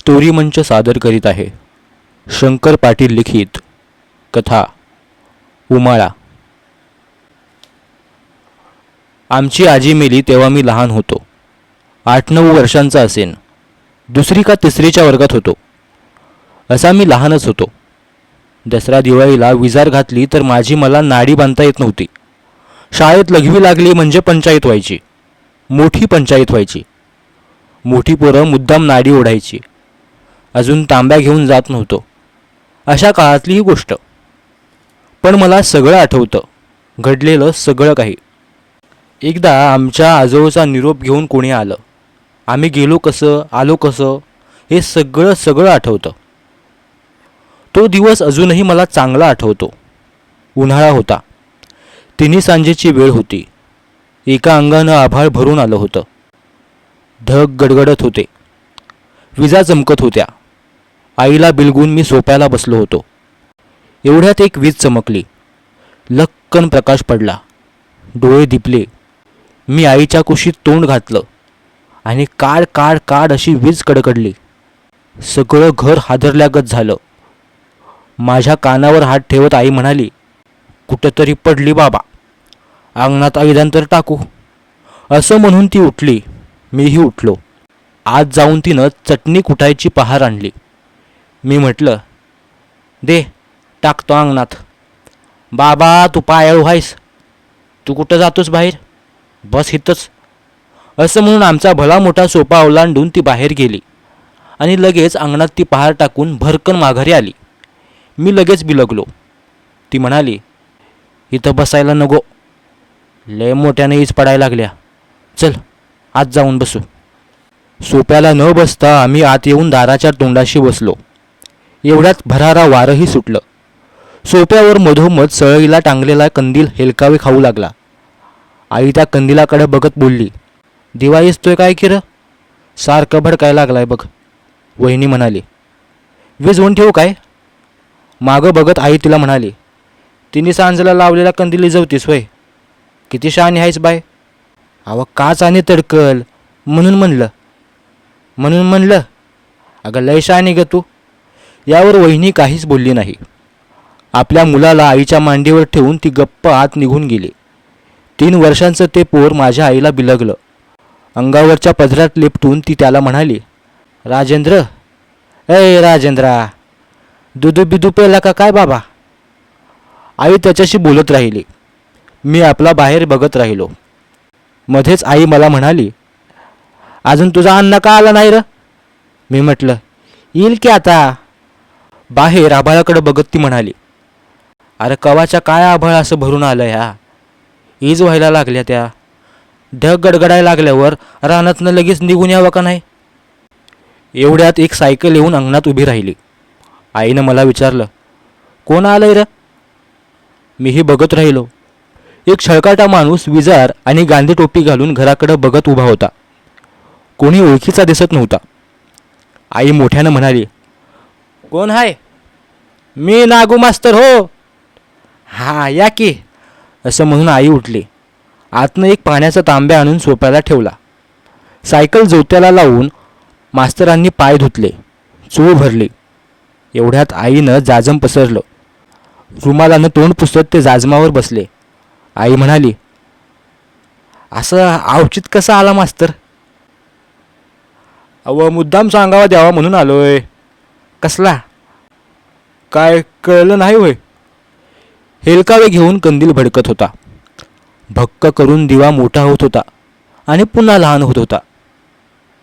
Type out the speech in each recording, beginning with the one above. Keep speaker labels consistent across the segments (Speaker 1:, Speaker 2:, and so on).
Speaker 1: Story मंच सादर करीत आहे. शंकर पाटील लिखित कथा उमाळा. आमची आजी मेली तेव्हा मी लहान होतो. आठ नऊ वर्षांचा असेन. दुसरी का तिसरीच्या वर्गात होतो. असा मी लहानच होतो. दसरा दिवाळीला विजार घातली तर माझी मला नाडी बांधता येत नव्हती. शाळेत लघवी लागली म्हणजे पंचायत व्हायची. मोठी पंचायत व्हायची. मोठी पोरं मुद्दाम नाडी ओढायची. अजून तांब्या घेऊन जात नव्हतो. अशा काळातली ही गोष्ट. पण मला सगळं आठवतं. घडलेलं सगळं काही. एकदा आमच्या आजोळचा निरोप घेऊन कोणी आलं. आम्ही गेलो कसं आलो कसं हे सगळं सगळं आठवतं. तो दिवस अजूनही मला चांगला आठवतो. उन्हाळा होता. तिन्ही सांजेची वेळ होती. एका अंगानं आभाळ भरून आलं होतं. ढग गडगडत होते. विजा चमकत होत्या. आईला बिलगून मी सोप्याला बसलो होतो. एवढ्यात एक वीज चमकली. लक्कन प्रकाश पडला. डोळे दिपले. मी आईच्या कुशीत तोंड घातलं आणि काड काड काड अशी वीज कडकडली. सगळं घर हादरल्यागत झालं. माझ्या कानावर हात ठेवत आई म्हणाली कुठंतरी पडली बाबा. अंगणात आईदान तर टाकू. असं म्हणून ती उठली. मीही उठलो. आज जाऊन तिनं चटणी कुटायची पहार आणली. मी म्हटलं दे टाकतो अंगणात. बाबा तू पायाळू व्हायस. तू कुठं जातोस बाहेर? बस इथंच असं म्हणून आमचा भला मोठा सोपा ओलांडून ती बाहेर गेली. आणि लगेच अंगणात ती पहार टाकून भरकन माघारी आली. मी लगेच बिलगलो. ती म्हणाली इथं बसायला नको. लय मोठ्याने ईज पडायला लागल्या. चल आत जाऊन बसू. सोप्याला न बसता आम्ही आत येऊन दाराच्या तोंडाशी बसलो. एवढ्यात भरारा वारही सुटलं. सोप्यावर मधोमध सळईला टांगलेला कंदील हेलकावे खाऊ लागला. आई त्या कंदिलाकडे बघत बोलली दिवा येतोय काय किर? सारखं भडकाय लागलाय बघ. वहिनी म्हणाली वीज होऊन ठेवू काय? मागं बघत आई तिला म्हणाली तिने सांजला लावलेला कंदील इजवतीस वय किती शान आहेस बाय. अव काच आणि तडकल? म्हणून म्हणलं. म्हणून म्हणलं? अगं लय शहाणी ग तू. यावर वहिनी काहीच बोलली नाही. आपल्या मुलाला आईच्या मांडीवर ठेवून ती गप्प आत निघून गेली. तीन वर्षांचं ते पोर माझ्या आईला बिलगलं. अंगावरच्या पदरात लेपटून ती त्याला म्हणाली राजेंद्र ए राजेंद्रा दुदू बिदू पेला का काय बाबा? आई त्याच्याशी बोलत राहिली. मी आपला बाहेर बघत राहिलो. मध्येच आई मला म्हणाली अजून तुझा अन्न का आला नाही र? मी म्हटलं येईल की आता? बाहेर आभाळाकडे बघत ती म्हणाली अरे कवाच्या काय आभाळ असं भरून आलं ह्या? ईज व्हायला लागल्या त्या. ढग गडगडायला लागल्यावर रानातनं लगेच निघून यावं का नाही? एवढ्यात एक सायकल येऊन अंगणात उभी राहिली. आईनं मला विचारलं कोण आलंय र? मीही बघत राहिलो. एक छळकाटा माणूस विजार आणि गांधी टोपी घालून घराकडे बघत उभा होता. कोणी ओळखीचा दिसत नव्हता. आई मोठ्यानं म्हणाली कोण आहे मी नागू मास्तर हो. हा या की. असं म्हणून आई उठली. आतनं एक पाण्याचा तांब्या आणून सोप्याला ठेवला. सायकल जोत्याला लावून मास्तरांनी पाय धुतले. चूळ भरली. एवढ्यात आईनं जाजम पसरलं. रुमालानं तोंड पुसत ते जाजमावर बसले. आई म्हणाली असं आवचित कसा आला मास्तर? अव मुद्दाम सांगावा द्यावा म्हणून आलोय. कसला? काय कळलं नाही होय? हेलकावे घेऊन कंदील भडकत होता. भक्क करून दिवा मोठा होत होता आणि पुन्हा लहान होत होता.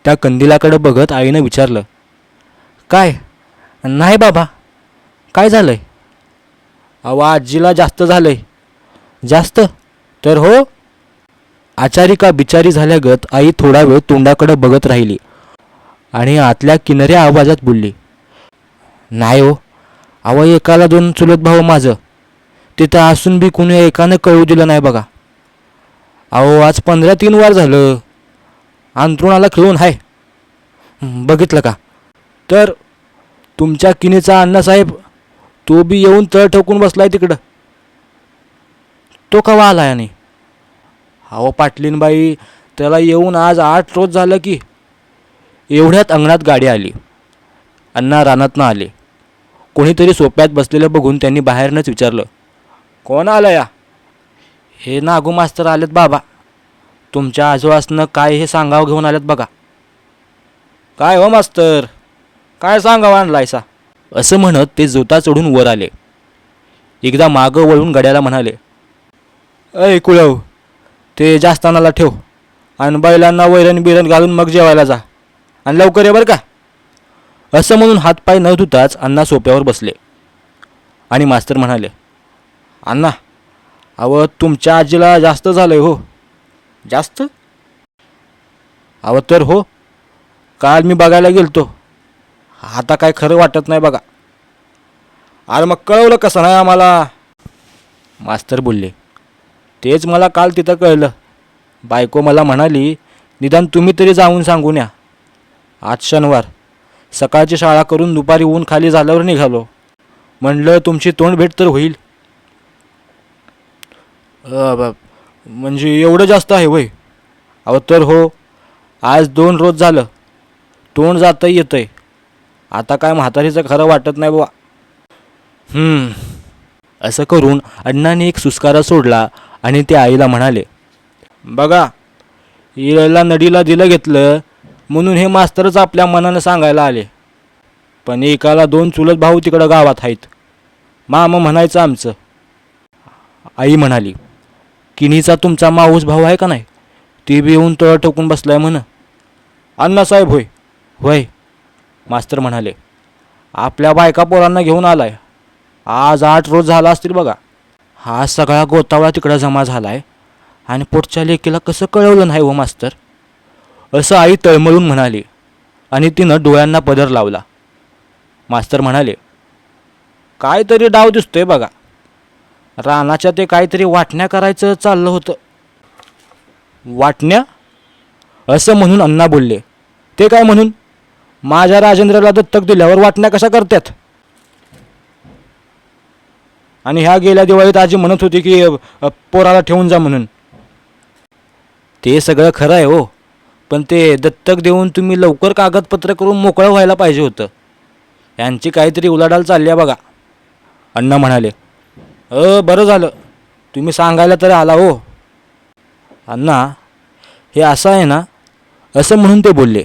Speaker 1: त्या कंदिलाकडे बघत आईनं विचारलं काय? नाही बाबा. काय झालंय? अहो आजीला जास्त झालंय. जास्त? तर हो. आचारिका बिचारी झाल्यागत आई थोडा वेळ तोंडाकडे बघत राहिली आणि आतल्या किनाऱ्या आवाजात बोलली नाही हो. अहो एकाला दोन चुलत भाऊ माझं. तिथं असून बी कुणी एकानं कळू दिलं नाही बघा. अहो आज पंधरा तीन वार झालं. अंतरुणाला खेळून हाय. बघितलं का? तर तुमच्या किनीचा अण्णासाहेब तो बी येऊन तळ ठोकून बसलाय तिकडं. तो कवा आला आणि? अहो पाटलीनबाई त्याला येऊन आज आठ रोज झालं की एवढ्यात अंगणात गाडी आली. अण्णा रानातनं आले. कोणीतरी सोप्यात बसलेलं बघून त्यांनी बाहेरनंच विचारलं कोण आलं या? हे नागू मास्तर आलेत बाबा. तुमच्या आजोबासनं काय हे सांगावं घेऊन आलेत बघा. काय हो मास्तर? काय सांगाव आणलायसा? असं म्हणत ते जोता चढून वर आले. एकदा मागं वळून गड्याला म्हणाले अय कुळव ते जास्तानाला ठेव. आणि बैलांना वैरण बिरण घालून मग जेवायला जा. आणि लवकर ये बरं का. असं म्हणून हातपाय न धुताच अण्णा सोप्यावर बसले. आणि मास्तर म्हणाले अण्णा अव तुमच्या आजीला जास्त झालंय हो. जास्त? अव तर हो. काल मी बघायला गेलतो. आता काय खरं वाटत नाही बघा. अरे मग कळवलं कसं नाही आम्हाला? मास्तर बोलले तेच मला काल तिथं कळलं. बायको मला म्हणाली निदान तुम्ही तरी जाऊन सांगून या. आज शनिवार. सकाळची शाळा करून दुपारी ऊन खाली झाल्यावर निघालो. म्हणलं तुमची तोंड भेट तर होईल. म्हणजे एवढं जास्त आहे वय? अहो तर हो. आज दोन रोज झालं. तोंड जातं येतंय. आता काय म्हातारीचं खरं वाटत नाही बुवा. असं करून अण्णाने एक सुस्कारा सोडला आणि ते आईला म्हणाले बघा इला नडीला दिलं घेतलं म्हणून हे मास्तरच आपल्या मनानं सांगायला आले. पण एकाला दोन चुलत भाऊ तिकडं गावात आहेत. मामा म्हणायचं आमचं. आई म्हणाली किनीचा तुमचा माऊस भाऊ आहे का नाही? ती बी येऊन तळ ठोकून बसलाय म्हण. अण्णासाहेब होय. होय. मास्तर म्हणाले आपल्या बायका पोरांना घेऊन आलाय. आज आठ रोज झाला असतील बघा. हा सगळा गोतावळा तिकडं जमा झालाय. आणि पुढच्या लेकीला कसं कळवलं नाही हो मास्तर? असं आई तळमळून म्हणाली आणि तिनं डोळ्यांना पदर लावला. मास्तर म्हणाले काहीतरी डाव दिसतोय बघा. रानाच्या ते काहीतरी वाटण्या करायचं चाललं होतं. वाटण्या? असं म्हणून अण्णा बोलले. ते काय म्हणून? माझ्या राजेंद्रला दत्तक दिल्यावर वाटण्या कशा करतात आणि ह्या गेल्या दिवाळीत आजी म्हणत होती की पोराला ठेवून जा म्हणून. ते सगळं खरं आहे हो. पण ते दत्तक देऊन तुम्ही लवकर कागदपत्र करून मोकळं व्हायला पाहिजे होतं. यांची काहीतरी उलाढाल चालली आहे बघा. अण्णा म्हणाले अ बरं झालं. तुम्ही सांगायला तरी आला हो. अण्णा हे असं आहे ना? असं म्हणून ते बोलले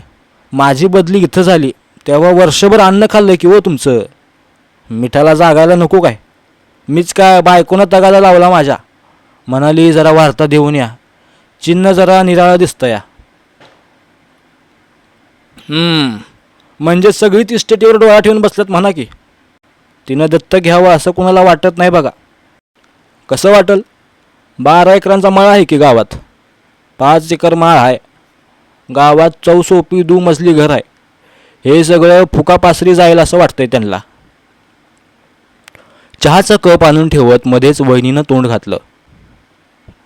Speaker 1: माझी बदली इथं झाली. तेव्हा वर्षभर अन्न खाल्लं की हो तुमचं. मिठाला जागायला नको काय? मीच काय बायकोनं तगादा लावला माझ्या? म्हणाली जरा वार्ता देऊन या. चिन्ह जरा निराळं दिसतं या. हम्म, म्हणजे सगळीच इस्टेटीवर डोळा ठेवून बसल्यात म्हणा की. तिनं दत्तक घ्यावं असं कुणाला वाटत नाही बघा. कसं वाटल? बारा एकरांचा माळा आहे की गावात? पाच एकर माळ आहे. गावात चौसोपी दुमजली घर आहे. हे सगळं फुकापासरी जाईल असं वाटतंय त्यांना. चहाचा कप आणून ठेवत मध्येच वहिनीनं तोंड घातलं.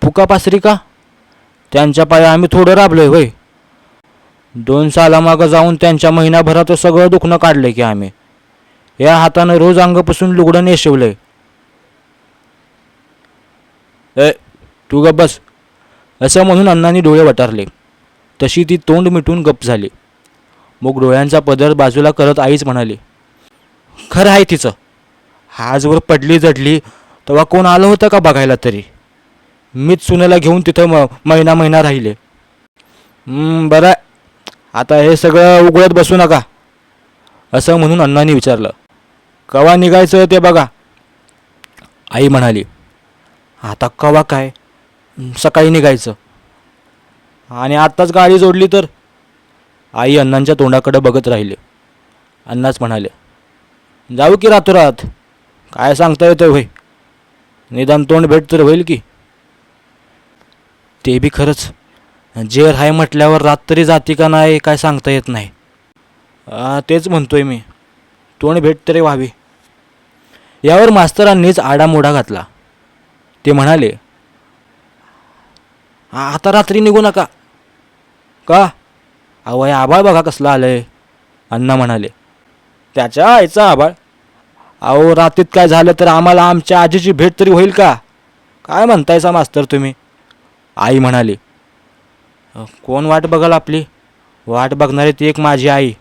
Speaker 1: फुकापासरी का? त्यांच्या पाया आम्ही थोडं राबलोय होय. दोन सालामागं जाऊन त्यांच्या महिनाभरात सगळं दुखणं काढलं की आम्ही. या हातानं रोज अंगपासून लुगडं नेशवलंय ए तू गप बस. असं म्हणून अण्णांनी डोळे वटारले. तशी ती तोंड मिटून गप्प झाली. मग डोळ्यांचा पदर बाजूला करत आईच म्हणाली खरं आहे तिचं. आजवर पडली जडली तेव्हा कोण आलं होतं का बघायला तरी? मीच सुनेला घेऊन तिथं म महिना महिना राहिले. बरं आता हे सगळं उघडत बसू नका. असं म्हणून अण्णांनी विचारलं. कवा निघायचं ते बघा. आई म्हणाली आता कवा काय? सकाळी निघायचं. आणि आत्ताच गाडी जोडली तर? आई अण्णांच्या तोंडाकडे बघत राहिले. अण्णाच म्हणाले जाऊ की रातोरात. काय सांगता येतं होय? निदान तोंड भेट तर होईल की. ते बी खरंच. जेर आहे म्हटल्यावर रात्री जाती का नाही काय सांगता येत नाही. तेच म्हणतोय मी. तोंड भेट तरी व्हावी. यावर मास्तरांनीच आडामोडा घातला. ते म्हणाले आता रात्री निघू नका. का? अहो आबाळ बघा कसलं आलंय. अण्णा म्हणाले त्याच्या आईचा आबाळ अहो रात्रीत काय झालं तर आम्हाला आमच्या आजीची भेट तरी होईल का? काय म्हणतायसा मास्तर तुम्ही? आई म्हणाली कोण वाट बघाल आपली? वाट बघणारी ती एक माझी आई.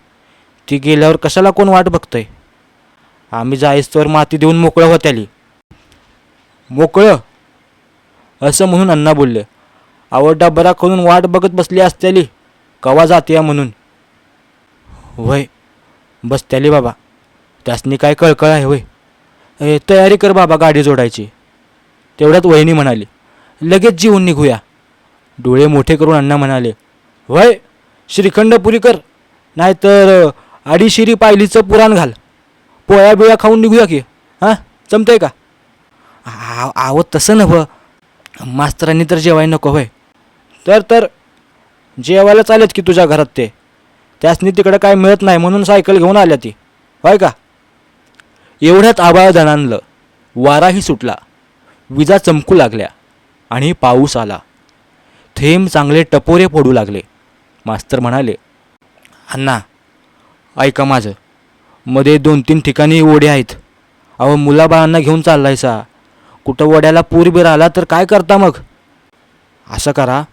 Speaker 1: ती गेल्यावर कशाला कोण वाट बघतंय? आम्ही जायस्तवर माती देऊन मोकळं होत्याली. मोकळं? असं म्हणून अण्णा बोलले. आवडा बरा करून वाट बघत बसली असत्याली. कवा जाते म्हणून? वय बसत्याली बाबा. त्यासनी काय कळकळ आहे वय तयारी कर बाबा गाडी जोडायची. तेवढ्यात वहिनी म्हणाली लगेच जीवन निघूया. डोळे मोठे करून अण्णा म्हणाले वय श्रीखंड पुरी कर नाहीतर अडीशिरी पायलीचं पुराण घाल. पोळ्या बिळ्या खाऊन निघूया की हां? जमतंय का? आहो आव तसं नव्हं. मास्तरांनी तर जेवाय नको होय तर तर जेवायला चालेत की तुझ्या घरात ते? त्यासनी तिकडं काय मिळत नाही म्हणून सायकल घेऊन आल्या ती. होय का? एवढ्यात आबाळ दणानलं वाराही सुटला. विजा चमकू लागल्या आणि पाऊस आला. थेंब चांगले टपोरे पडू लागले. मास्तर म्हणाले अण्णा ऐका माझं. मध्ये दोन तीन ठिकाणी ओढे आहेत. अहो मुलाबाळांना घेऊन चाललायसा कुठं वड्याला पूर बीर आला तर काय करता मग? असं करा.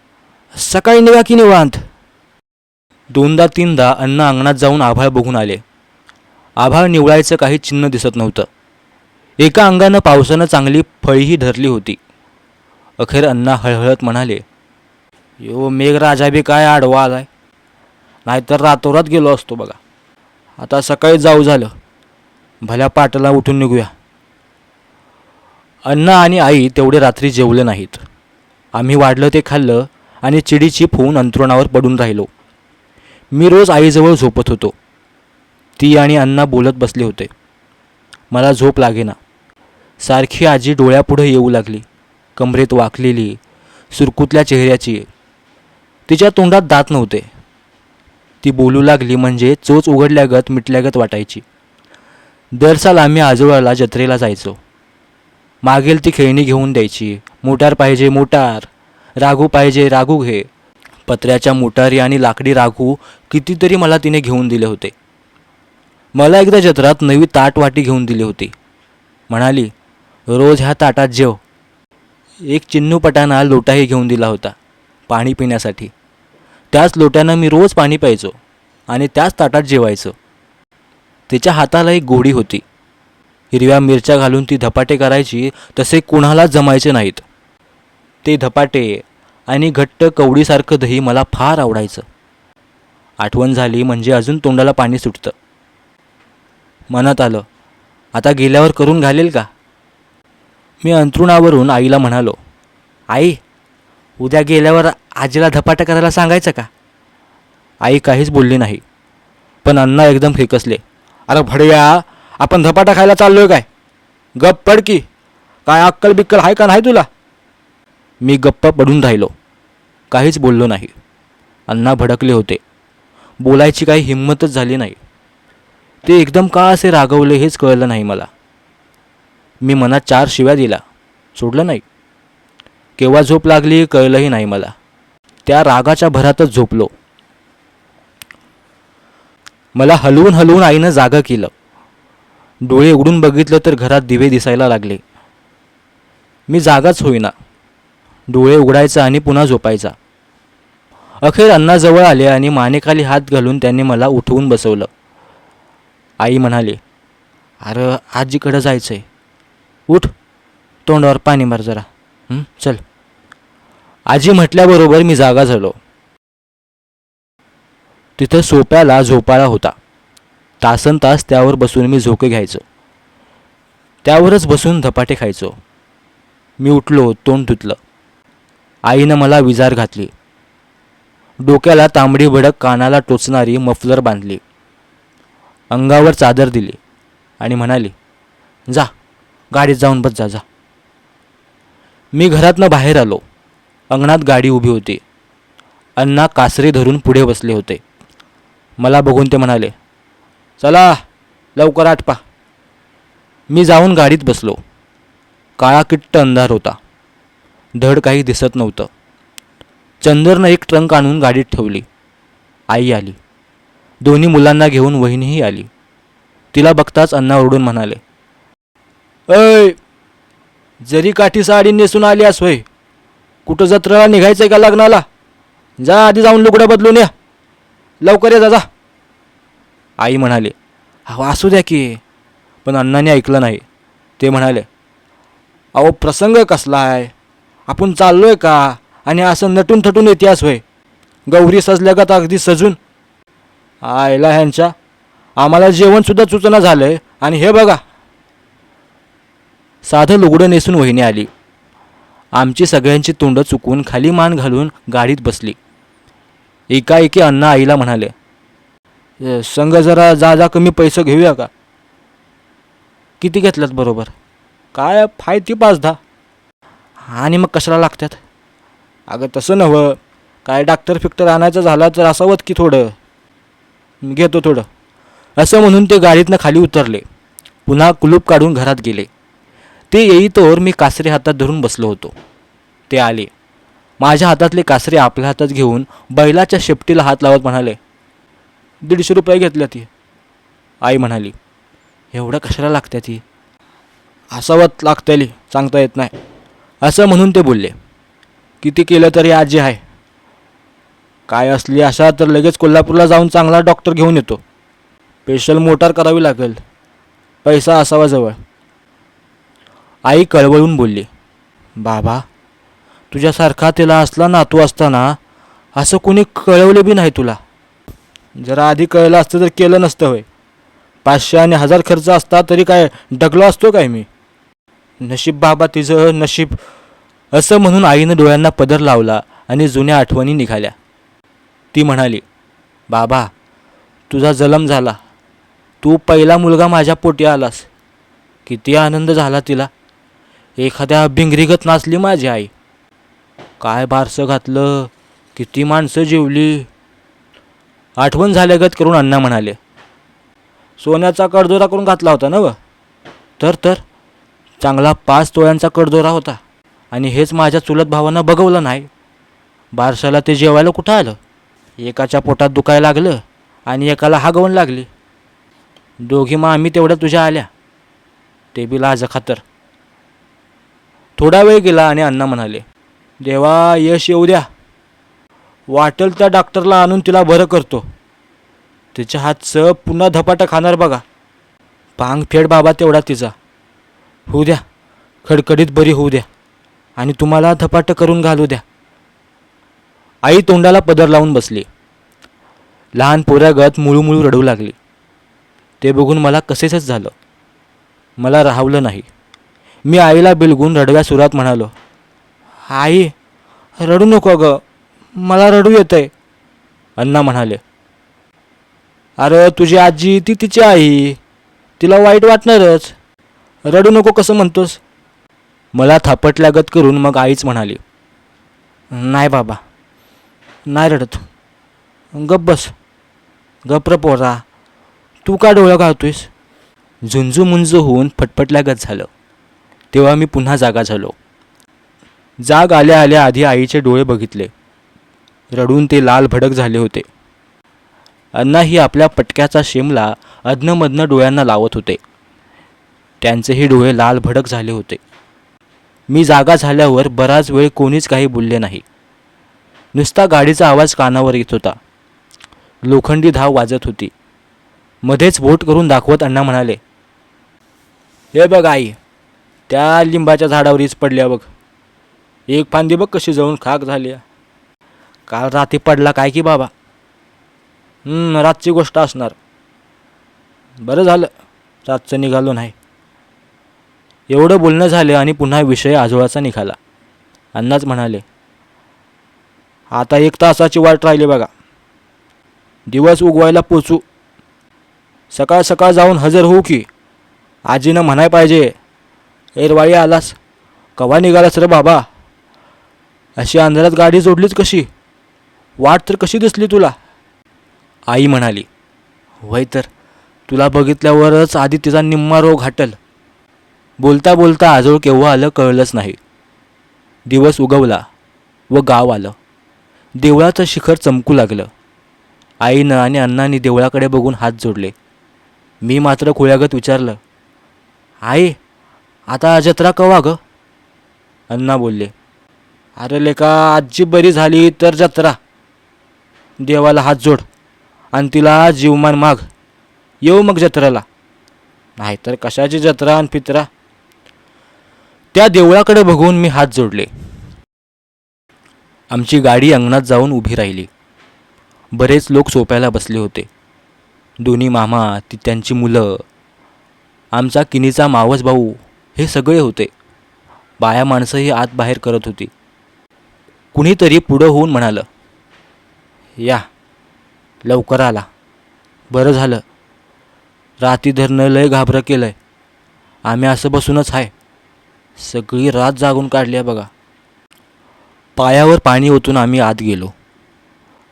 Speaker 1: सकाळी निघा की निवांत. दोनदा तीनदा अण्णा अंगणात जाऊन आभाळ बघून आले. आभाळ निवळायचं काही चिन्ह दिसत नव्हतं. एका अंगानं पावसानं चांगली फळीही धरली होती. अखेर अण्णा हळहळत म्हणाले यो मेघराजा बी काय आडवा आलाय. नाहीतर रातोरात गेलो असतो बघा. आता सकाळी जाऊ झालं. भल्या पाटला उठून निघूया. अण्णा आणि आई तेवढे रात्री जेवले नाहीत. आम्ही वाढलं ते खाल्लं आणि चिडीची फोन अंथरुणावर पडून राहिलो. मी रोज आईजवळ झोपत होतो. ती आणि अण्णा बोलत बसले होते. मला झोप लागेना. सारखी आजी डोळ्यापुढे येऊ लागली. कमरेत वाकलेली. सुरकुतल्या चेहऱ्याची. तिच्या तोंडात दात नव्हते. ती बोलू लागली म्हणजे चोच उघडल्यागत मिटल्यागत वाटायची. दर साल आम्ही आजोळाला जत्रेला जायचो. मागेल ती खेळणी घेऊन द्यायची. मोटार पाहिजे मोटार. राघू पाहिजे राघू घे. पत्र्याच्या मोटारी आणि लाकडी राघू कितीतरी मला तिने घेऊन दिले होते. मला एकदा जत्रात नवी ताट वाटी घेऊन दिली होती. म्हणाली रोज ह्या ताटात जेव. एक चिन्नू पटाना लोटाही घेऊन दिला होता. पाणी पिण्यासाठी. त्याच लोट्यानं मी रोज पाणी प्यायचो आणि त्याच ताटात जेवायचो. तिच्या हाताला एक गोडी होती. हिरव्या मिरच्या घालून ती धपाटे करायची तसे कुणालाच जमायचे नाहीत. ते धपाटे आणि घट्ट कवडीसारखं दही मला फार आवडायचं. आठवण झाली म्हणजे अजून तोंडाला पाणी सुटतं. मनात आलं आता गेल्यावर करून घालेल का? मी अंथरुणावरून आईला म्हणालो आई उद्या गेल्यावर आजीला धपाटा करायला सांगायचं का? आई काहीच बोलली नाही. पण अण्णा एकदम फेकसले. अरे भडया आपण धपाटा खायला चाललोय काय? गप्प पड की. काय अक्कल बिक्कल आहे का नाही तुला? मी गप्प पडून राहिलो. काहीच बोललो नाही. अण्णा भडकले होते. बोलायची काही हिंमतच झाली नाही. ते एकदम का असे रागवले हेच कळलं नाही मला. मी मनात चार शिव्या दिला सोडलं नाही. केव्हा झोप लागली कळलंही नाही मला. त्या रागाच्या भरातच झोपलो. मला हलवून हलवून आईनं जागा केलं. डोळे उघडून बघितलं तर घरात दिवे दिसायला लागले. मी जागाच होईना. डोळे उघडायचा आणि पुन्हा झोपायचा. अखेर अण्णाजवळ आले आणि मानेखाली हात घालून त्यांनी मला उठवून बसवलं. आई म्हणाली अरे आजीकडं जायचंय. उठ तोंडावर पाणी मार जरा. चल. आजी म्हटल्याबरोबर मी जागा झालो. तिथं सोप्याला झोपाळा होता. तासन तास त्यावर बसून मी झोके घ्यायचो. त्यावरच बसून धपाटे खायचो. मी उठलो तोंड धुतलं. आईनं मला विजार घातली. डोक्याला तांबडी भडक कानाला टोचणारी मफलर बांधली. अंगावर चादर दिली आणि म्हणाली जा गाडीत जाऊन बस जा जा. मी घरातनं बाहेर आलो. अंगणात गाडी उभी होती. अण्णा कासरे धरून पुढे बसले होते. मला बघून ते म्हणाले चला लवकर आटपा. मी जाऊन गाडीत बसलो. काळा किट्ट अंधार होता. धड काही दिसत नव्हतं. चंदरनं एक ट्रंक आणून गाडीत ठेवली. आई आली. दोन्ही मुलांना घेऊन वहिनीही आली. तिला बघताच अण्णा ओरडून म्हणाले अय जरी काठी साडी नेसून आली असं होय कुठं जत्राला निघायचं आहे का लग्नाला? जा आधी जाऊन लुगडं बदलून या. लवकर या जा जा आई म्हणाले अहो असू द्या की पण अण्णाने ऐकलं नाही. ते म्हणाले अहो प्रसंग कसला आहे? आपण चाललोय का? आणि असं नटून थटून इतिहास होय? गौरी सजल्यागत अगदी सजून. आयला ह्यांच्या आम्हाला जेवणसुद्धा सुचना आहे आणि हे बघा साधं लुगडं नेसून वहिनी आली. आमची सगळ्यांची तोंडं चुकून खाली मान घालून गाडीत बसली. एकाएकी अण्णा आईला म्हणाले संघ संग जरा जा जा कमी पैसे घेऊया का? किती घेतल्यात बरोबर? काय फाय ती पाच दहा. आणि मग कशाला लागतात अगं तसं नव्हं. काय डॉक्टर फिक्टर आणायचं झाला तर असावत की थोडं. मी घेतो थोडं. असं म्हणून ते गाडीतनं खाली उतरले. पुन्हा कुलूप काढून घरात गेले. ते येईतोवर मी कासरे हातात धरून बसलो होतो. ते आले. माझ्या हातातले कासरे आपल्या हातात घेऊन बैलाच्या शेपटीला हात लावत म्हणाले दीडशे रुपये घेतल्या ती आई म्हणाली एवढं कशाला लागत्या ती असावत लागतली सांगता येत नाही. असं म्हणून ते बोलले किती केलं तरी आजी आहे. काय असली अशा तर लगेच कोल्हापूरला जाऊन चांगला डॉक्टर घेऊन येतो. स्पेशल मोटार करावी लागेल. पैसा असावा जवळ. आई कळवळून बोलली बाबा तुझ्यासारखा तिला असला नातू असताना असं कोणी कळवले बी नाही तुला. जरा आधी कळलं असतं तर केलं नसतं होय. पाचशे आणि हजार खर्च असता तरी काय डगलो असतो काय मी? नशीब बाबा तिचं नशीब असं म्हणून आईनं डोळ्यांना पदर लावला आणि जुन्या आठवणी निघाल्या. ती म्हणाली बाबा तुझा जलम झाला. तू पहिला मुलगा माझ्या पोटी आलास. किती आनंद झाला तिला. एखाद्या भिंगरीगत नाचली माझी आई. काय बारसं घातलं किती माणसं जेवली. आठवण झाल्यागत करून अण्णा म्हणाले सोन्याचा कडदोरा करून घातला होता ना व तर तर चांगला पाच तोळ्यांचा कडदोरा होता आणि हेच माझ्या चुलत भावांना बघवलं नाही. बारशाला ते जेवायला कुठं आलं? एकाच्या पोटात दुखायला लागलं आणि एकाला हागवण लागली. दोघी मग आम्ही तेवढ्या तुझ्या आल्या. ते बी लाज खातर. थोडा वेळ गेला आणि अण्णा म्हणाले देवा यश येऊ द्या. वाटेल त्या डॉक्टरला आणून तिला बरं करतो. तिच्या हातचं पुन्हा धपाटा खाणार बघा. पांग फेड बाबा तेवढा तिचा. होऊ द्या. खडखडीत बरी होऊ द्या. आणि तुम्हाला धपाटं करून घालू द्या. आई तोंडाला पदर लावून बसली. लहान पोऱ्यागत मुळूमुळू रडू लागली. ते बघून मला कसेच झालं. मला राहवलं नाही. मी आईला बिलगून रडव्या सुरात म्हणालो आई रडू नको ग मला रडू येतंय. अण्णा म्हणाले अरे तुझी आजी ती तिची आई तिला वाईट वाटणारच. रडू नको कसं म्हणतोस. मला थापटल्यागत करून मग आईच म्हणाली नाही बाबा नाही रडत. गप बस गप्र पोरा. तू का डोळं घालतोयस? झुंजू मुंजू होऊन फटफटल्यागत झालं. तेव्हा मी पुन्हा जागा झालो. जाग आल्या आल्या आधी आईचे डोळे बघितले. रडून ते लाल भडक झाले होते. अण्णा ही आपल्या पटक्याचा शेमला अधनमधनं डोळ्यांना लावत होते. त्यांचेही डोळे लाल भडक झाले होते. मी जागा झाल्यावर बराच वेळ कोणीच काही बोलले नाही. नुसता गाडीचा आवाज कानावर येत होता. लोखंडी धाव वाजत होती. मध्येच बोट करून दाखवत अण्णा म्हणाले हे बघ आई त्या लिंबाच्या झाडावरच पडल्या बघ. एक फांदी बघ कशी जाऊन खाक झाली. काल रात्री पडला काय की बाबा? रातची गोष्ट असणार. बरं झालं रातचं निघालो नाही. एवढं बोलणं झालं आणि पुन्हा विषय आजोळाचा निघाला. अण्णाच म्हणाले आता एक तासाची वाट राहिली बघा. दिवस उगवायला पोचू. सकाळ सकाळ जाऊन हजर होऊ की आजीनं म्हणाय पाहिजे एरवाळी आलास. कवा निघालास रे बाबा. अशी अंधारात गाडी जोडलीच कशी? वाट तर कशी दिसली तुला? आई म्हणाली वय तर तुला बघितल्यावरच आधी तिचा निम्मा रोग हटल. बोलता बोलता आजोळ केव्हा आलं कळलंच नाही. दिवस उगवला व गाव आलं. देवळाचं शिखर चमकू लागलं. आईनं आणि अण्णांनी देवळाकडे बघून हात जोडले. मी मात्र खुळ्यागत विचारलं आई आता जत्रा कवा ग? अण्णा बोलले अरे लेका आजी बरी झाली तर जत्रा. देवाला हात जोड आणि तिला जीवमान माग. येऊ मग जत्रेला. नाहीतर कशाची जत्रा आणि फित्रा? त्या देवळाकडे बघून मी हात जोडले. आमची गाडी अंगणात जाऊन उभी राहिली. बरेच लोक सोप्याला बसले होते. दोन्ही मामा ती त्यांची मुलं आमचा किनीचा मावस भाऊ हे सगळे होते. बाया माणसंही आत बाहेर करत होती. कुणीतरी पुढं होऊन म्हणालं या लवकर आला. बरं झालं. राती धरणं लय घाबरं केलं आहे आम्ही असं बसूनच आहे सगळी रात जागून काढली आहे बघा. पायावर पाणी ओतून आम्ही आत गेलो.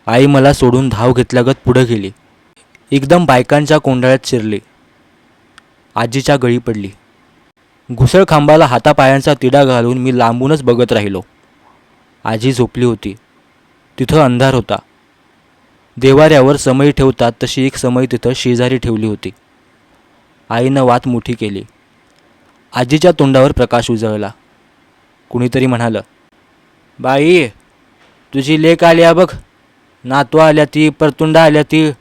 Speaker 1: आई मला सोडून धाव घेतल्यागत पुढं गेली. एकदम बायकांच्या कोंडाळ्यात शिरली. आजीच्या गळी पडली. घुसळखांबाला हातापायांचा तिडा घालून मी लांबूनच बघत राहिलो. आजी झोपली होती. तिथं अंधार होता. देवाऱ्यावर समई ठेवतात तशी एक समई तिथं शेजारी ठेवली होती. आईनं वात मोठी केली. आजीच्या तोंडावर प्रकाश उजळला. कुणीतरी म्हणालं बाई तुझी लेक आली बघ. नातू आल्या ती परतुंडा आल्या ती.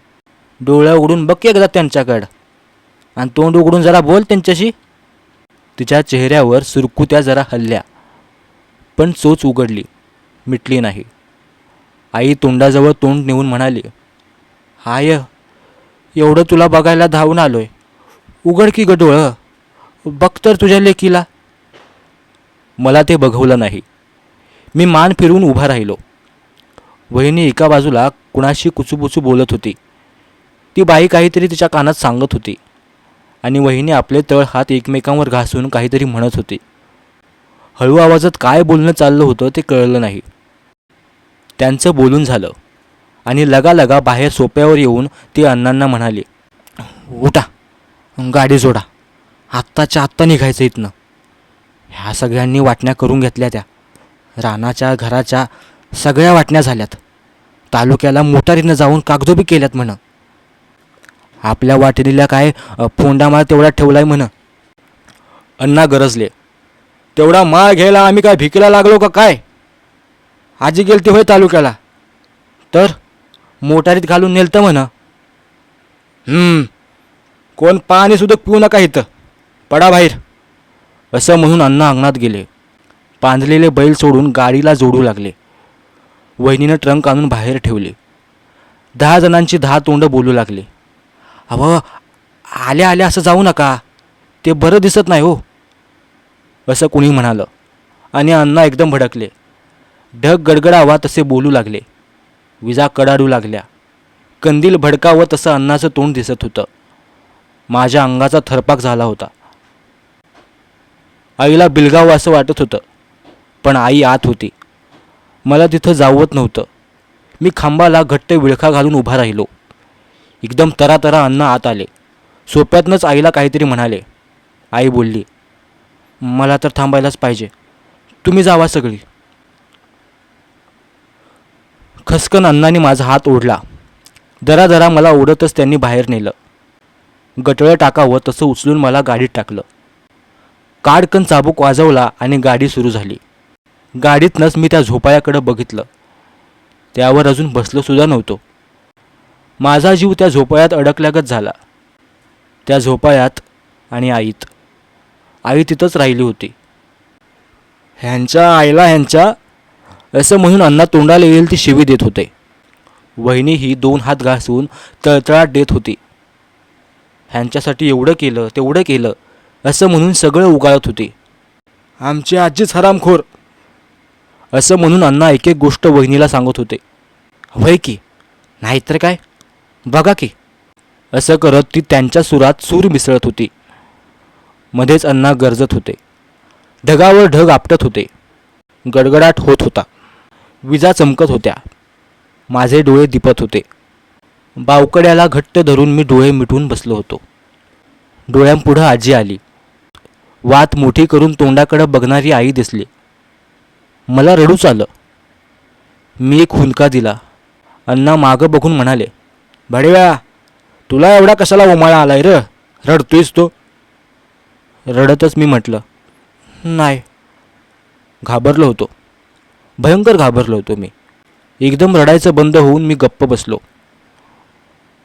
Speaker 1: डोळं उघडून बघ एकदा त्यांच्याकडं. आणि तोंड उघडून जरा बोल त्यांच्याशी. तिच्या चेहऱ्यावर सुरकुत्या जरा हल्ल्या. पण चोच उघडली. मिटली नाही. आई तोंडाजवळ तोंड नेऊन म्हणाली हाय एवढं तुला बघायला धावून आलोय. उघड की ग बघ तर तुझ्या लेकीला. मला ते बघवलं नाही. मी मान फिरवून उभा राहिलो. वहिनी एका बाजूला कुणाशी कुचूपुचू बोलत होती. ती बाई काहीतरी तिच्या कानात सांगत होती. आणि वहिनी आपले तळ हात एकमेकांवर घासून काहीतरी म्हणत होती. हळू आवाजात काय बोलणं चाललं होतं ते कळलं नाही. त्यांचं बोलून झालं. आणि लगालगा बाहेर सोप्यावर येऊन ती अण्णांना म्हणाली उठा गाडी जोडा. आत्ताच्या आत्ता निघायचं इथनं. ह्या सगळ्यांनी वाटण्या करून घेतल्या त्या. रानाच्या घराच्या सगळ्या वाटण्या झाल्यात. तालुक्याला मोटारीनं जाऊन कागदोबी केल्यात म्हण. आपल्या वाटेलीला काय फोंडा फोंडामाळ तेवढा ठेवलाय म्हण. अण्णा गरजले. तेवढा माळ घ्यायला आम्ही काय भिकेला लागलो का काय? आजी गेलती होय तालुक्याला. तर मोटारीत घालून नेलतं म्हण. कोण पाणीसुद्धा पिऊ नका इथं. पडा बाहेर. असं म्हणून अण्णा अंगणात गेले. पांधलेले बैल सोडून गाडीला जोडू लागले. वहिनीनं ट्रंक आणून बाहेर ठेवले. दहा जणांची दहा तोंडं बोलू लागले. अव आल्या आल्या असं जाऊ नका. ते बरं दिसत नाही हो. असं कुणी म्हणालं. आणि अण्णा एकदम भडकले. ढग गडगडावा तसे बोलू लागले. विजा कडाडू लागल्या. कंदील भडकावं तसं अण्णाचं तोंड दिसत होतं. माझ्या अंगाचा थरपाक झाला होता. आईला बिलगावं असं वाटत होतं. पण आई आत होती. मला तिथं जावत नव्हतं. मी खांबाला घट्ट विळखा घालून उभा राहिलो. एकदम तरातरा अन्न आत आले. सोप्यातनंच आईला काहीतरी म्हणाले. आई बोलली मला तर थांबायलाच पाहिजे. तुम्ही जावा सगळी. खसकन अण्णाने माझा हात ओढला. दरा दरा मला ओढतच त्यांनी बाहेर नेलं. गटळं टाकावं तसं उचलून मला गाडीत टाकलं. काडकन चाबूक वाजवला आणि गाडी सुरू झाली. गाडीतनंच मी त्या झोपाळ्याकडं बघितलं. त्यावर अजून बसलो सुद्धा नव्हतो. माझा जीव त्या झोपाळ्यात अडकल्यागत झाला. त्या झोपाळ्यात आणि आईत. आई तिथंच राहिली होती. ह्यांच्या आईला ह्यांच्या असं म्हणून अण्णा तोंडाला येईल ती शिवी देत होते. वहिनी ही दोन हात घासून तळतळाट देत होती. ह्यांच्यासाठी एवढं केलं तेवढं केलं असं म्हणून सगळं उगाळत होती. आमची आजीच हरामखोर असं म्हणून अण्णा एक एक गोष्ट वहिनीला सांगत होते. होय की नाहीतर काय? बघा की असं करत ती त्यांच्या सुरात सूर मिसळत होती. मध्येच अण्णा गरजत होते. ढगावर ढग आपटत होते. गडगडाट होत होता. विजा चमकत होत्या. माझे डोळे दिपत होते. बावकड्याला घट्ट धरून मी डोळे मिटून बसलो होतो. डोळ्यांपुढं आजी आली. वात मोठी करून तोंडाकडं बघणारी आई दिसली. मला रडूच आलं. मी एक हुंदका दिला. अण्णा मागं बघून म्हणाले भडव्या तुला एवढा कशाला उमाळा आलाय र? रडतोयस तो? रडतच मी म्हटलं नाही. घाबरलो होतो. भयंकर घाबरलो होतो मी. एकदम रडायचं बंद होऊन मी गप्प बसलो.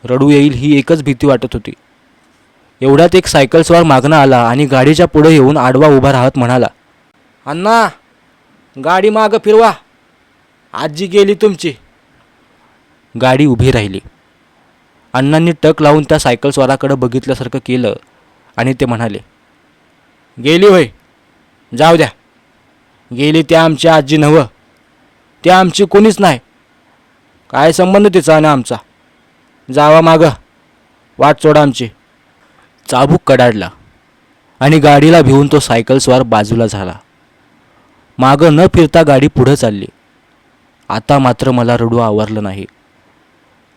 Speaker 1: रडू येईल ही एकच भीती वाटत होती. एवढ्यात एक सायकलस्वार मागणं आला आणि गाडीच्या पुढे येऊन आडवा उभा राहत म्हणाला अण्णा गाडी मागं फिरवा. आजी गेली तुमची. गाडी उभी राहिली. अण्णांनी टक लावून त्या सायकलस्वाराकडं बघितल्यासारखं केलं आणि ते म्हणाले गेली होय. जाऊ द्या. गेली त्या आमची आजी नवं त्या आमची कोणीच नाही. काय संबंध तिचा आणि आमचा? जावा मागं. वाट सोडा आमची. चाबूक कडाडला आणि गाडीला भिवून तो सायकलस्वार बाजूला झाला. मागं न फिरता गाडी पुढं चालली. आता मात्र मला रडू आवरलं नाही.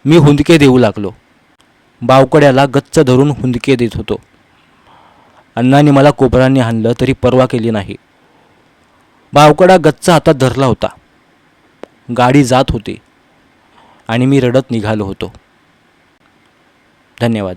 Speaker 1: मी हुंदके देऊ लागलो. बावकड्याला गच्च धरून हुंदके देत होतो. अण्णांनी मला कोपरांनी हाणलं तरी पर्वा केली नाही. बावकडा गच्च हातात धरला होता. गाडी जात होती आणि मी रडत निघालो होतो. धन्यवाद.